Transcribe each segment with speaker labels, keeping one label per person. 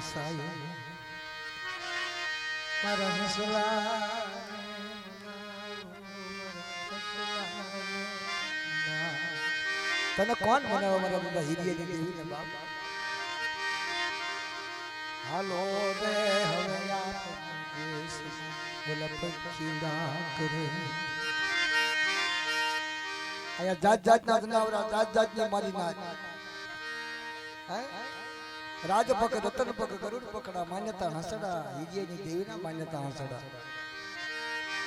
Speaker 1: વસાયો મારા હસલા તને કોણ બનાવે મારા બધા હિરિયા દેવી ને બાપ હાલો રે હવે આપણે દેશ બોલા પક્ષીડા કરે અહીંયા જાત જાતના જનાવરા જાત જાતની મારી નાચ હે? રાજપક રતન પગ ગરુડ પકડા, માન્યતા હસડા હિરિયાની દેવીના માન્યતા હસડા.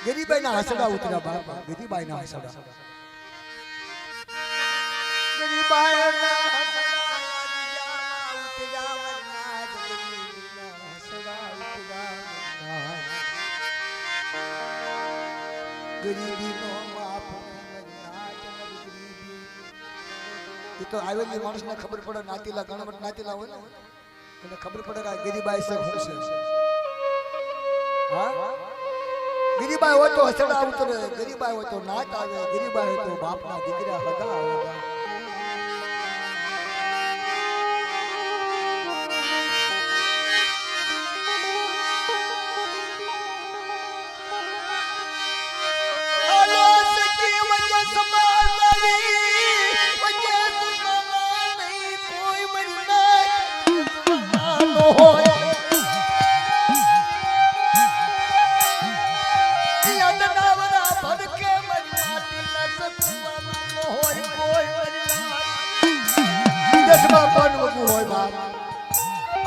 Speaker 1: ગરીબાઈના હસડા, ઉતરા બાપા, ગરીબાઈના હસડા. ગરીબાઈના ગરીબી ઉતર્યા એ તો આવેલી માણસને ખબર પડે, નાતીલા ગણવટ નાતીલા હોય ને. એને ખબર પડે કે ગરીબાઈ હું છે. હા? ગીરીબાઈ હોય તો હસડા ઉતરે ગરીબાઈ હોય તો નાચ આવે, ગરીબાઈ હોય તો બાપના દીકરા હતા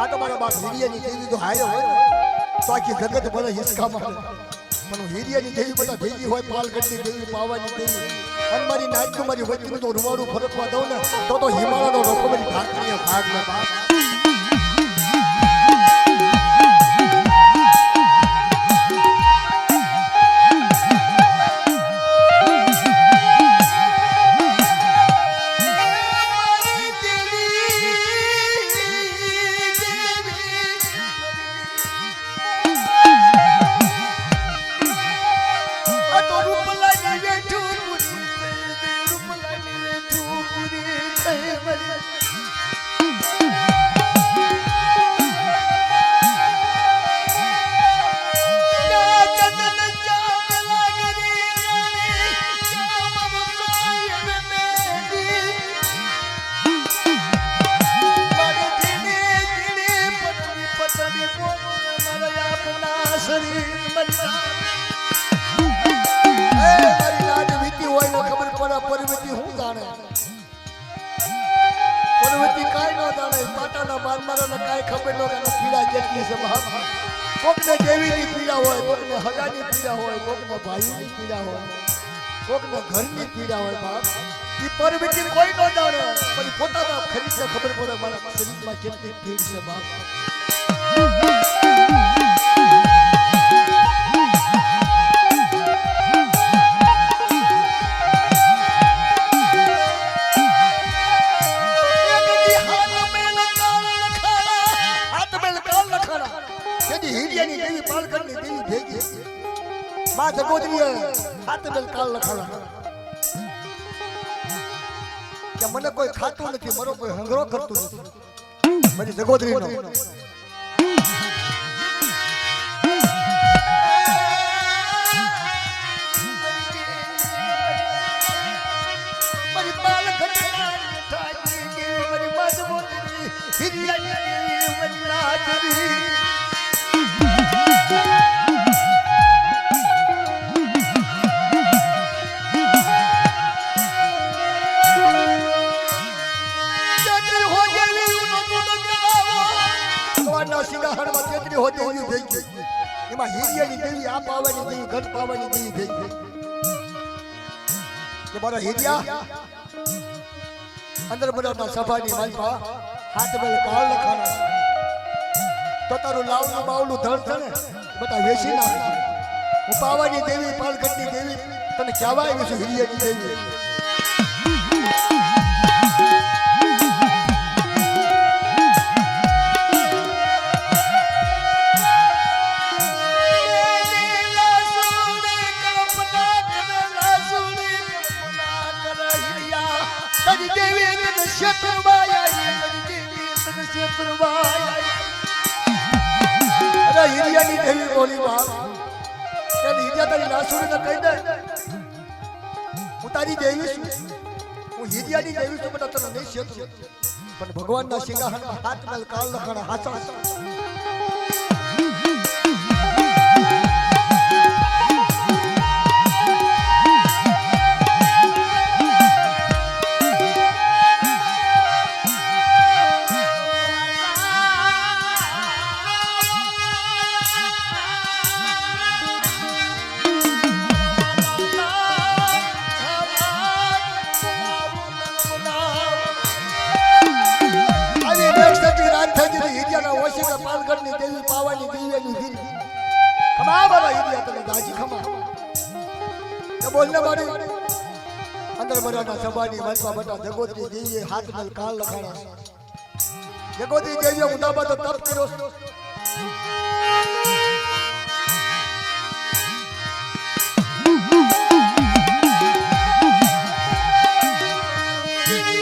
Speaker 1: આ તો મારા બાપ હિરિયાની તો હારે હોય ને. તો આખી જગત મને હિસકા મારે બધા ભેગી હોય પાલગઢની દેવી પાવાની દેવી અને મારી નાચનું મારી વચ્ચેનું તો રૂવાડું ફરકવા દઉં ને, તો તો હિમાલયનો રોકો મારી ઢાંકણીએ ભાગ ને બાપ. કોકને દેવીની પીડા હોય, કોકને હગાની પીડા હોય, કોકને ભાઈની પીડા હોય, કોકને ઘરની પીડા હોય, બાપ. ઈ પરમિટી કોઈ ન જાણે, પણ પોતાના ખરીદને ખબર પડે, મારા શરીરમાં કેટલી પીડ છે, બાપ. મને કોઈ ખાતું નથી મારો કોઈ હંગરો કરતું નથી મારી જગોદરી નો મારી બાલ ઘટના થાકી ગઈ મારી મજબૂરી હિરિયાની મારી નાચરી એમાં હિરિયાની દેવી આ પાવાની દેવી ઘટ પાવાની થઈ ગઈ. કે હિરિયા, અંદર બધાના સભાની માલપા હાથ બેલ કાળ લખાણા. તો તારું લાવનું બાવલું ધડ છે ને? બધા વેસી ના હું પાવાની દેવી પાલગઢની દેવી. તને કહેવાય આવી હિરિયાની દેવી. છું તો કહી દે. હું તારી દેવી છું. હું હિરિયાની દેવી છું, પણ તને નહીં શેતું. પણ ભગવાનના સિંહાસનમાં હાથ મેલ કાળ લખણ હાથ હાંકવા બટા જગોત્રી દેવીએ હાથ મેલ કાળ લખાણા જગોત્રી દેવીએ ઉદાબા તપ કર્યો Yeah.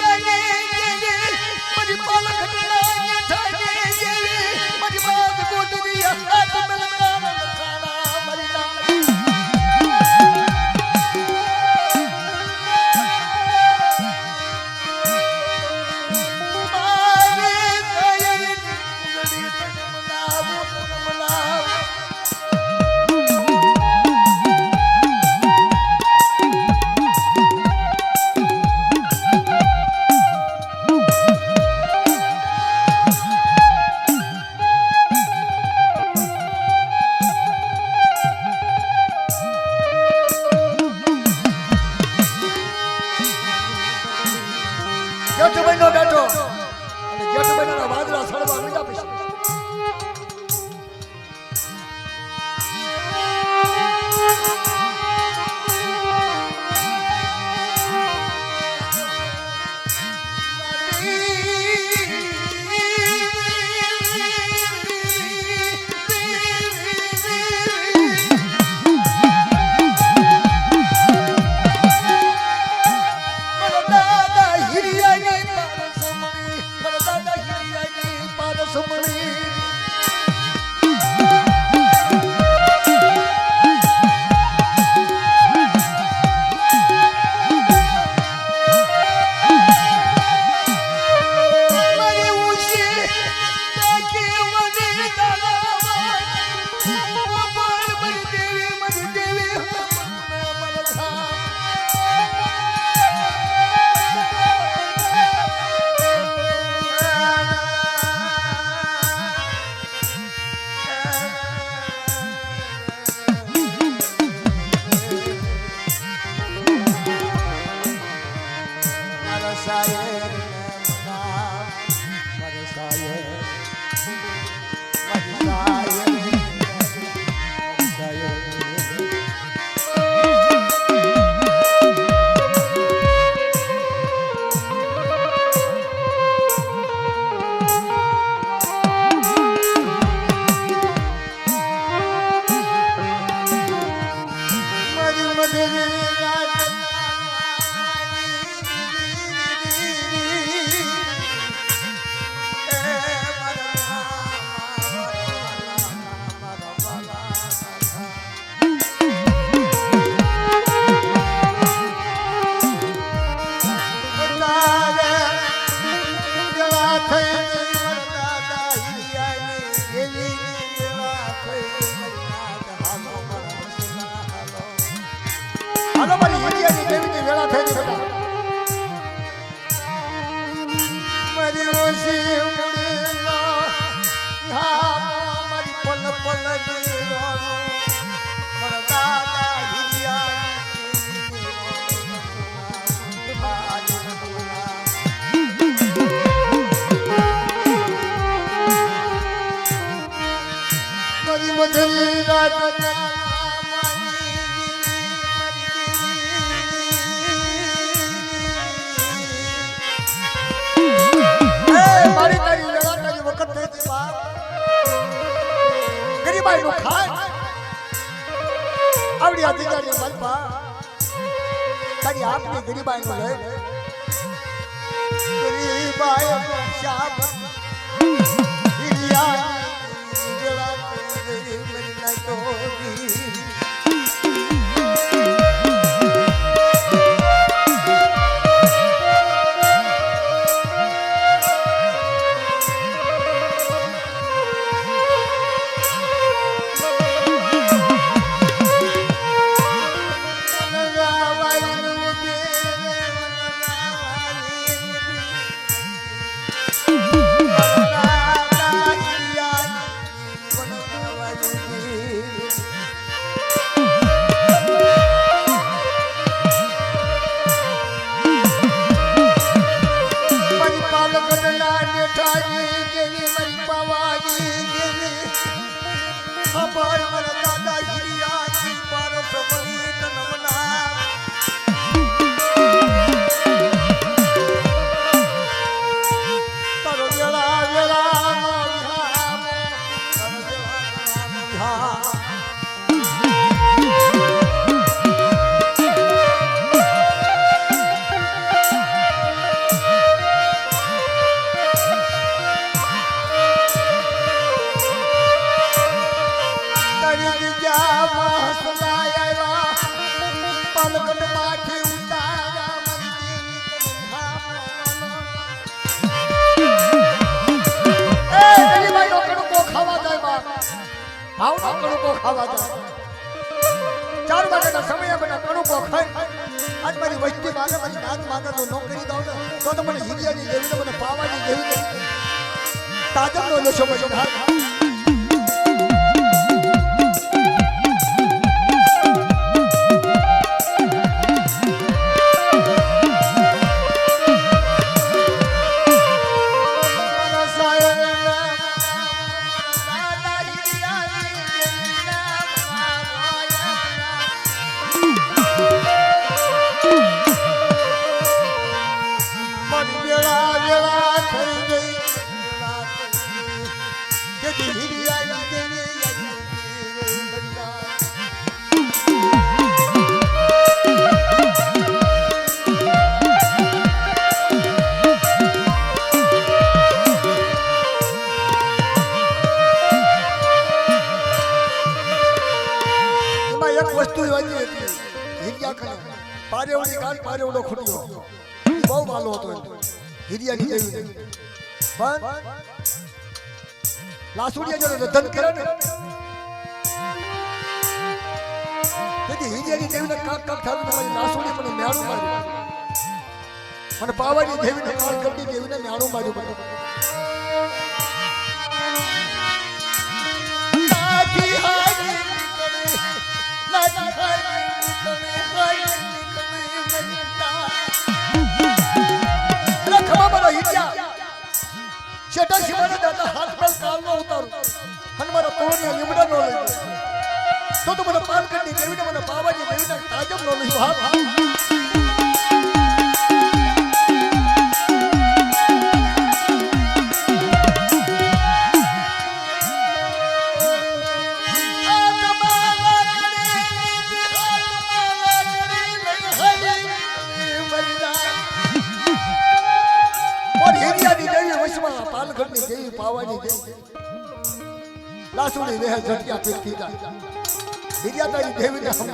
Speaker 1: બનવા તારી આપની ગરીબાઈ નો લઈ ગરીબાઈ શાપ. ગિરિયા ખાવા દો ચાર વાગ્યાનો સમય બધા કણુકો ખાય
Speaker 2: આજ મારી વસ્તી માગે મારી નાત માગે તો નોકરી દઉં તો તો મને હિરિયાની જેવી ને મને પાવાની દેવી ને. તાજમનો નશો મને હિરિયાની જેવી પણ લાસુડિયા જોડે રધન કરે ને. તેથી હિરિયાની દેવીને કાક કાક થારું તમારી લાસુડી પણ મેળું માર્યું. અને પાવાની દેવીને કાળ કરતી દેવીને મેળું માર્યું. બધું નાથી હારી નીકળે, નાથી હારી
Speaker 1: શેઠા શિવાને દાદા હાથ પર કાલ નો ઉતારું. અને મારા તોડિયા લીમડા નો લઈ તો તો મને પાલ કરી દેવીને મને પાવાની દેવીને તાજમ નો લઈ હા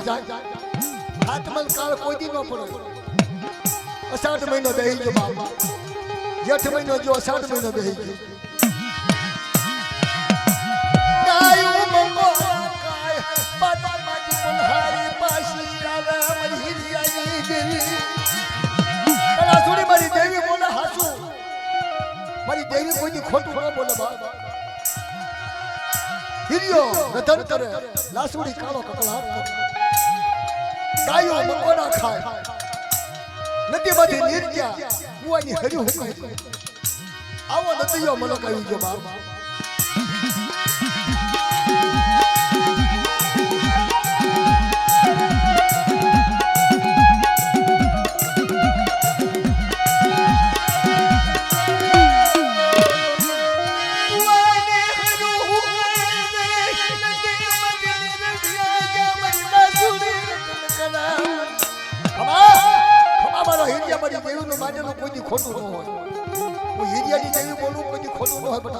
Speaker 1: સમજાય હાથમલ કાળ કોઈ દી ન પડે. અષાઢ મહિનો બેહી ગયો બાપા. જેઠ મહિનો જો અષાઢ મહિનો બેહી ગયો. મારી દેવી. બોલે હાચું. મારી દેવી કોઈની ખોટું ન બોલે બાપા. હિરિયો રતન કરે, લાસુડી કાળો કકળાટ કરે. ગાયો મકોડા ખાય નદીમાંથી નીર ગયા કુવાની હરી હુકાય આવો નદીઓ મલક આવી ગયો બાપ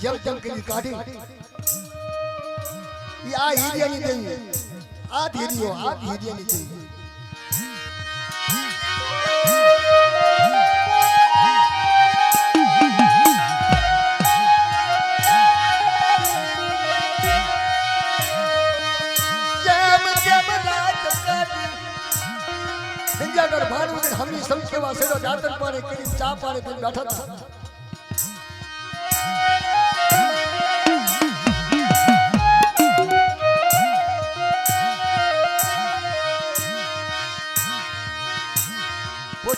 Speaker 2: રાત તો જેમ તેમ કરી કાઢી ઈ આ હીરિયાની દેવી આ હીરિયો આ હીરિયાની દેવી જેમ જેમ રાત કાઢી સંજાગર ભાણું ને હમી સમકેવા સેડો દાંતન પાણી કરી ચા પાણી પીને બેઠા હતા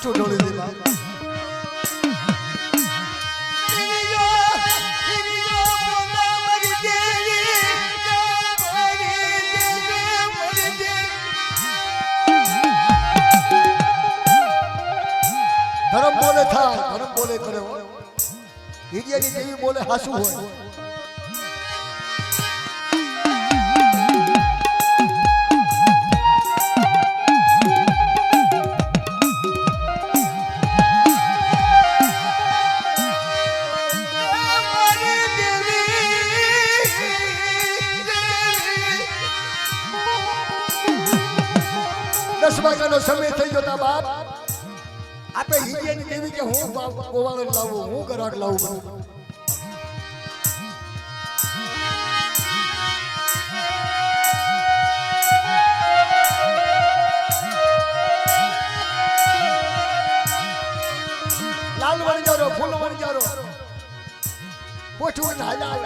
Speaker 2: પોછું ઢોળી દીધા ધરમ બોલે થાય ધરમ બોલે કરે હિરિયાની જેવી બોલે હાસુ હોય હું ગોવાળો લાવું, હું ગરાક લાવું લાલ વણજારો ફૂલ વણજારો પોછું હાલા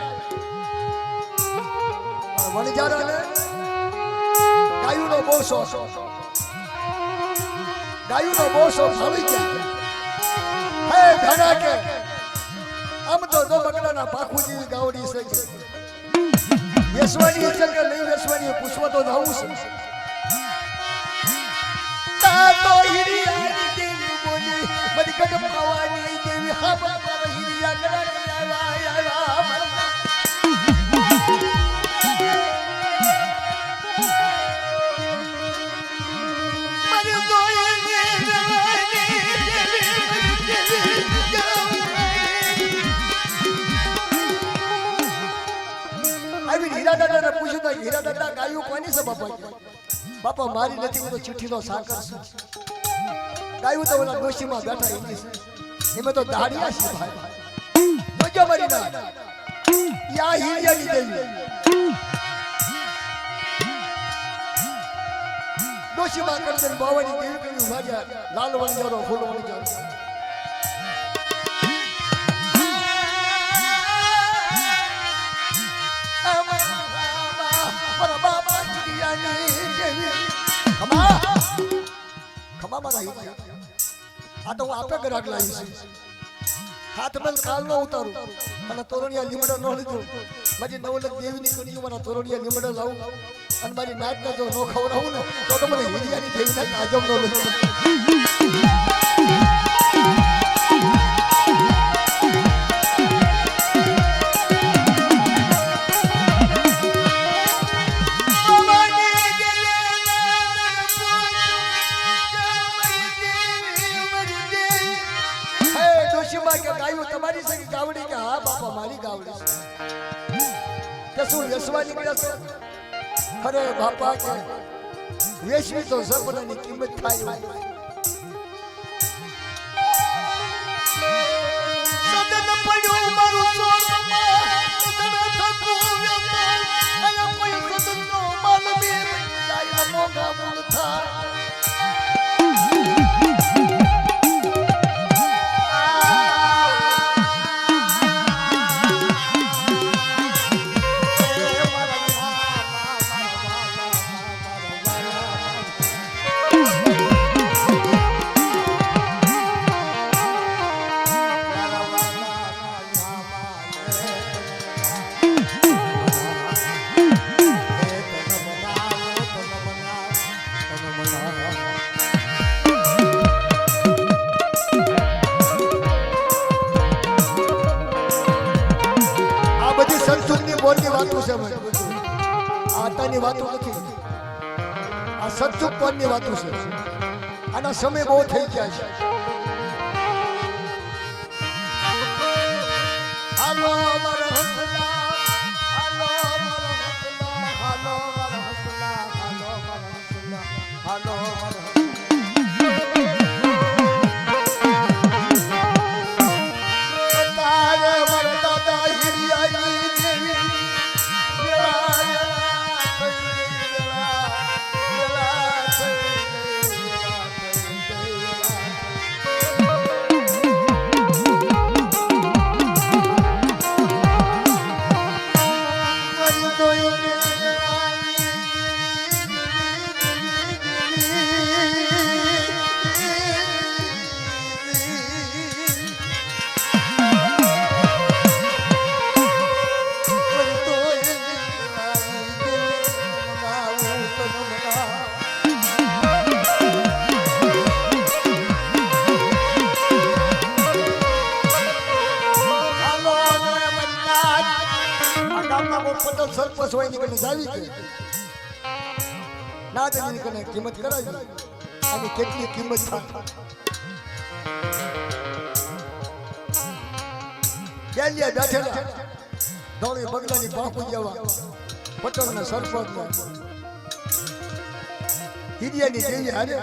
Speaker 2: વણજારો ને ગાયુનો બહુ શોખ ગાયુનો બહુ શોખ આવી ગયા હે ઘણા તો દો બકરાના બધી કદમ પાવાની દેવી હા બાપા હિરિયા કરા તો હીરા દાદા ગાયું કોની છે બાપા બાપા, મારી નથી, હું તો ચિઠ્ઠીનો સાકર છું. ગાયું તો ઓલા ડોશીમાં બેઠા એમાં તો દાડિયા છે ભાઈ. જોજો મારી ના યા હીરિયાની દેવી. ડોશીમાં કરજન બાવાની દેવી કરી ભાગ્યા લાલ વણજારો ફૂલ વણજારો ખમા રહી હિરિયા આ તો હું આપે ગ્રાહક લાવી છું હાથ મેલ કાલ નો ઉતારું અને તોરણિયા લીમડો ન લીધો. મારી નવલક દેવીની કન્યું મારા તોરણિયા લીમડો લાવું અને મારી નાચને જો ન ખવડાવું ને, તો તો મને હિરિયાની દેવીના કાજમ નો લીધો યશવાની કહેશો અરે બાપા કે વેચવી તો સપનાની કિંમત થાય. સદન પડ્યું
Speaker 1: કિંમત કરાવી અને કેટલી કિંમત ગેલિયા બેઠેલા દોડી બગલાની બાપુ જવા પટેલના સરપંચ હિરિયાની જેવી હારે.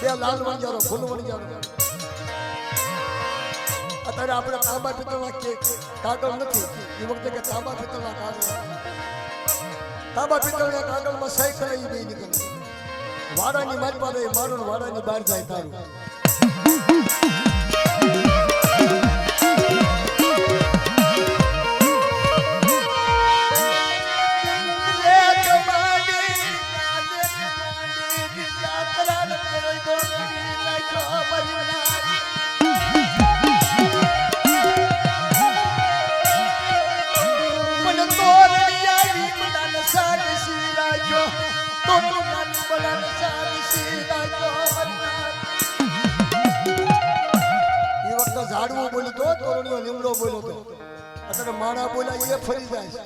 Speaker 1: બે લાલ વણજારો ફૂલ વણજારો અત્યારે આપણે તાંબા પિત્તળના કાગળ નથી. એ વખતે કે તાંબા પિત્તળના કાગળ. તાંબા પિત્તળના કાગળમાં સહી કરાવી દઈ નીકળે વાડાની મારી પાસે મારું વાડાની બહાર જાય તારું. ઝાડવું બોલ્યું તો તોરણીઓ લીમડો બોલ્યો તો અત્યારે માણા બોલ્યા એ ફરી જાય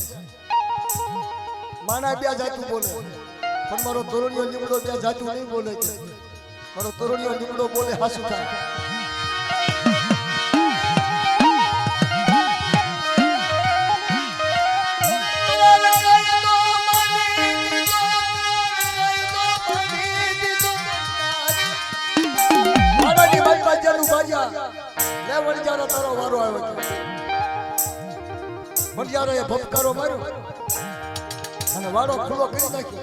Speaker 1: માણા બે જાતું બોલે પણ મારો તોરણીઓ બે જાતું નહીં બોલે મારો તોરણીઓ લીમડો બોલે, હાસુ થાય. લે વણજારો તારો વારો આવ્યો છે. વણજારો એ ભપકારો માર્યો. અને વાડો ખુલ્લો કરી નાખ્યો.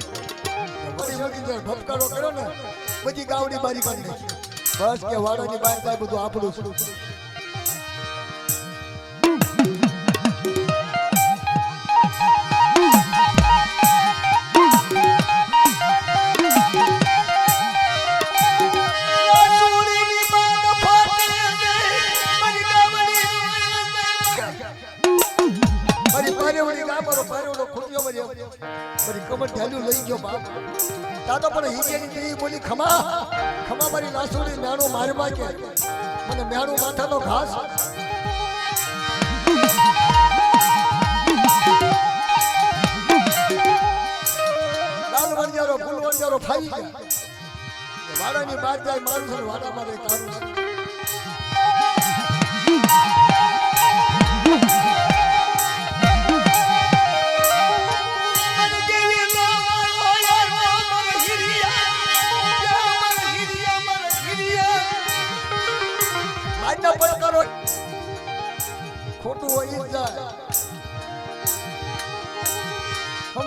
Speaker 1: વળી વળી ભપકારો કર્યો ને, બધી ગાવડી બારી કાઢી નાખી. બસ કે વાડાની બાર બધું આપણું છે. ખમા ખમા મારી લાસુડી મ્યાણું મારવા કે મને મ્યાણું માથાનો ઘાસ. લાલ વણજારો ફૂલ વણજારો ફાવી ગયા વાડાની બાદ જાય મારું છે વાડામાં રહે તારું. છે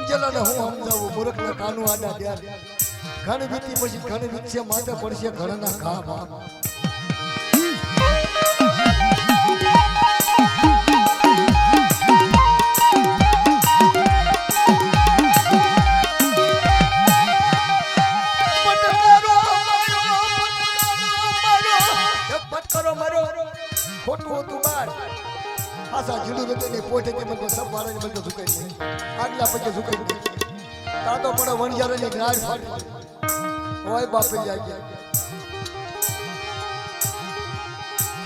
Speaker 1: સમજેલા ને હું સમજાવું મૂર્ખ ને કાનું આડા ધ્યાન. ઘણ વીતી પછી ઘણ વીતશે માથે પડશે ઘણના ઘા પટકારો ખોટું હતું બાર. આસા જીડું રતની પોઠે તે બધું ઝુકાઈ નહીં આગલા પછી ઝુકાઈ દે તાતો પણ વણજારાની ગ્રાડ ફાટી હોય બાપે જાય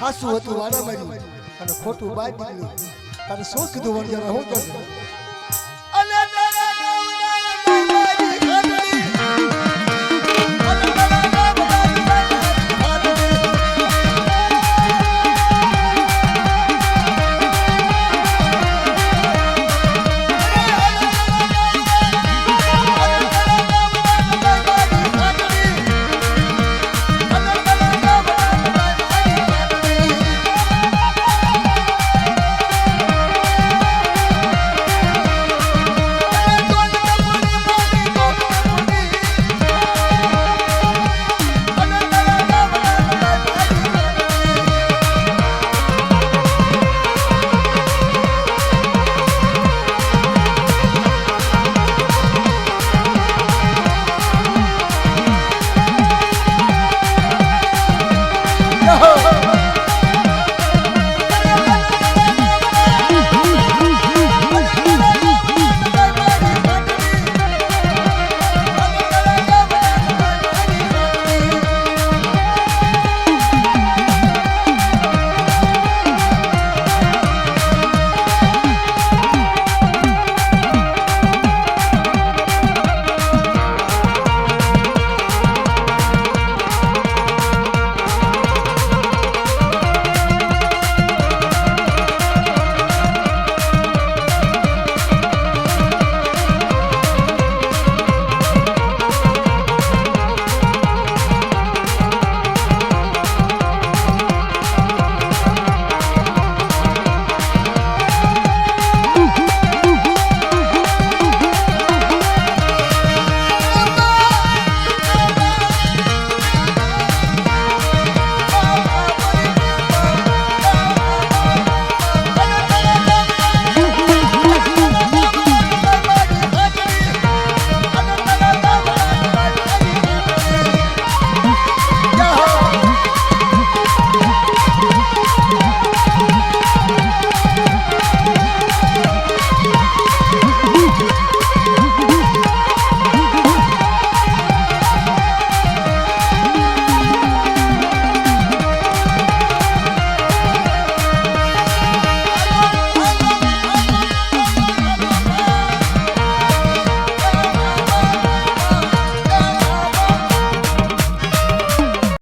Speaker 1: હાસું હતું વાડા મારી અને ખોટું બાદ નીકળ્યું તારે શું કીધું વણજારા હું કરશે